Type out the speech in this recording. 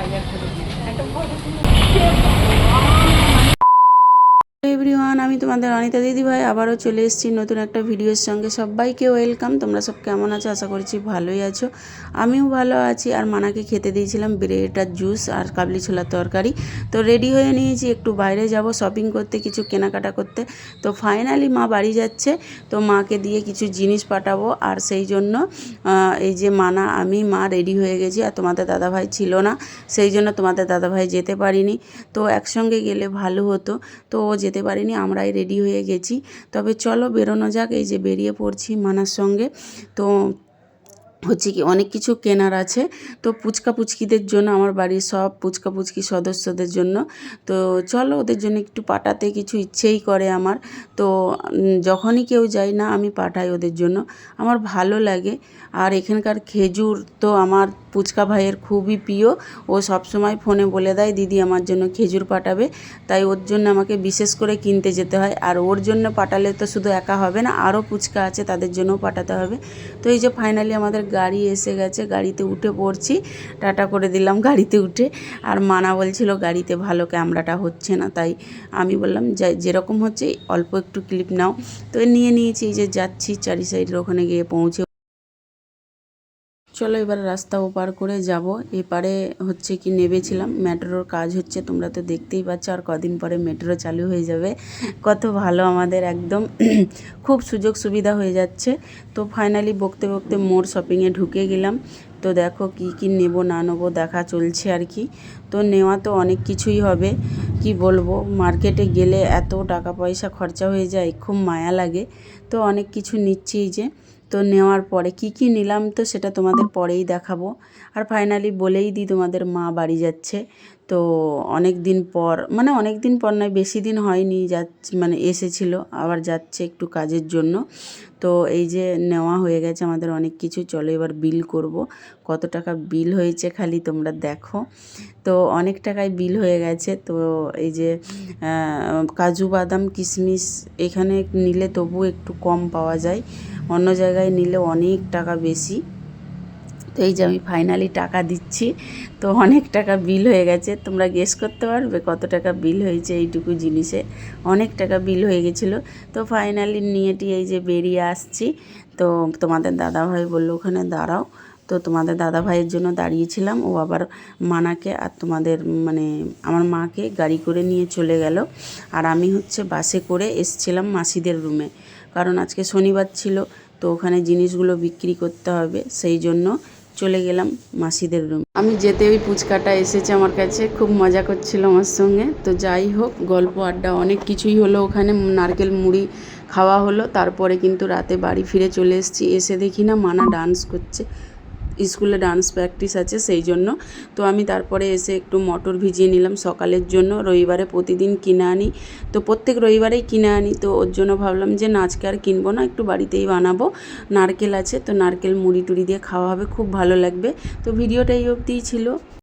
বাজার করে একটা ফটো এভরিওয়ান আমি তোমাদের অনিতা দিদি ভাই আবারও চলে এসেছি নতুন একটা ভিডিওর সঙ্গে। সবাইকে ওয়েলকাম তোমরা সব কেমন আছো? আশা করছি ভালোই আছো। আমিও ভালো আছি। আর মানাকে খেতে দিয়েছিলাম ব্রেড আর জুস আর কাবলি ছোলার তরকারি। তো রেডি হয়ে নিয়েছি, একটু বাইরে যাব শপিং করতে, কিছু কেনাকাটা করতে। তো ফাইনালি মা বাড়ি যাচ্ছে। তো মাকে দিয়ে কিছু জিনিস পাঠাবো। আর সেই জন্য এই যে মানা, আমি, মা রেডি হয়ে গেছি। আর তোমাদের দাদাভাই ছিল না। সেই জন্য তোমাদের দাদাভাই যেতে পারিনি। তো একসঙ্গে গেলে ভালো হতো। তো ও যেতে পারিনি, আমরাই রেডি হয়ে গেছি। তবে চলো বেরোনো যাক, এই যে বেরিয়ে পড়ছি মানার সঙ্গে। তো হচ্ছে কি, অনেক কিছু কেনার আছে। তো পুচকা পুচকিদের জন্য, আমার বাড়ির সব পুচকা পুচকি সদস্যদের জন্য। তো চলো, ওদের জন্য একটু পাঠাতে, কিছু ইচ্ছেই করে আমার। তো যখনই কেউ যায় না, আমি পাঠাই ওদের জন্য। আমার ভালো লাগে। আর এখানকার খেজুর তো আমার পুচকা ভাইয়ের খুবই প্রিয়। ও সবসময় ফোনে বলে দেয়, দিদি আমার জন্য খেজুর পাঠাবে। তাই ওর জন্য আমাকে বিশেষ করে কিনতে যেতে হয়। আর ওর জন্য পাঠালে তো শুধু একা হবে না, আরও পুচকা আছে, তাদের জন্যও পাঠাতে হবে। তো এই যে ফাইনালি আমাদের গাড়ি এসে গেছে, গাড়িতে উঠে পড়ছি। টাটা করে দিলাম গাড়িতে উঠে। আর মানা বলছিল, গাড়িতে ভালো ক্যামেরাটা হচ্ছে না। তাই আমি বললাম যেরকম হচ্ছে, অল্প একটু ক্লিপ নাও। তো নিয়ে নিয়েছি, এই যে যাচ্ছি চারি সাইডের ওখানে গিয়ে পৌঁছে চলো এবার রাস্তা ওপার করে যাব। এপারে হচ্ছে কি নেবেছিলাম মেট্রোর কাজ হচ্ছে, তোমরা তো দেখতেই পাচ্ছ আর কদিন পরে মেট্রো চালু হয়ে যাবে। কত ভালো আমাদের একদম। খুব সুযোগ সুবিধা হয়ে যাচ্ছে। তো ফাইনালি বকতে বকতে মোর শপিংয়ে ঢুকে গেলাম। তো দেখো কি কি নেব, না নেব, দেখা চলছে আর কি। তো নেওয়া তো অনেক কিছুই হবে। কি বলব? মার্কেটে গেলে এত টাকা পয়সা খরচা হয়ে যায়, খুব মায়া লাগে। তো অনেক কিছু নিচ্ছি যে। তো নেওয়ার পরে কি কি নিলাম তো সেটা তোমাদের পরেই দেখাবো। আর ফাইনালি বলেই দিই তোমাদের মা বাড়ি যাচ্ছে। তো অনেক দিন পর মানে অনেক দিন পর নয়, বেশি দিন হয়নি যাচ্ছে মানে এসেছিল, আবার যাচ্ছে একটু কাজের জন্য। তো এই যে নেওয়া হয়ে গেছে আমাদের অনেক কিছু, চলো এবার বিল করব। কত টাকা বিল হয়েছে খালি তোমরা দেখো। তো অনেক টাকায় বিল হয়ে গেছে, তো এই যে কাজু, বাদাম, কিশমিশ এখানে নিলে তবু একটু কম পাওয়া যায়। অন্য জায়গায় নিলে অনেক টাকা বেশি। তো এই যে আমি ফাইনালি টাকা দিচ্ছি। তো অনেক টাকা বিল হয়ে গেছে। তোমরা গেস করতে পারবে কত টাকা বিল হয়েছে এইটুকু জিনিসে। অনেক টাকা বিল হয়ে গেছিল। তো ফাইনালি নিয়ে টিয়ে এই যে বেরিয়ে আসছি। তো তোমাদের দাদাভাই বলল, ওখানে দাঁড়াও। তো তোমাদের দাদা ভাইয়ের জন্য দাঁড়িয়েছিলাম। ও আবার মানাকে আর তোমাদের মানে আমার মাকে গাড়ি করে নিয়ে চলে গেল। আর আমি হচ্ছে বাসে করে এসছিলাম মাসিদের রুমে। কারণ আজকে শনিবার ছিল, তো ওখানে জিনিসগুলো বিক্রি করতে হবে। সেই জন্য চলে গেলাম মাসিদের রুম আমি যেতে ওই পুচকাটা এসেছে আমার কাছে, খুব মজা করছিল আমার সঙ্গে। তো যাই হোক, গল্প, আড্ডা, অনেক কিছুই হলো ওখানে। নারকেল মুড়ি খাওয়া হলো, তারপরে কিন্তু রাতে বাড়ি ফিরে চলে এসেছি। এসে দেখি না, মানা ডান্স করছে। স্কুলে ডান্স প্র্যাকটিস আছে সেই জন্য। তো আমি তারপরে এসে একটু মটর ভিজিয়ে নিলাম সকালের জন্য, রবিবারে প্রতিদিন কিনে আনি। তো প্রত্যেক রবিবারেই কিনে আনি, তো ওর জন্য ভাবলাম যে না, আজকে আর কিনবো না, একটু বাড়িতেই বানাবো। নারকেল আছে, তো নারকেল মুড়ি টুড়ি দিয়ে খাওয়া হবে, খুব ভালো লাগবে। তো ভিডিওটা এই অবধিই ছিল।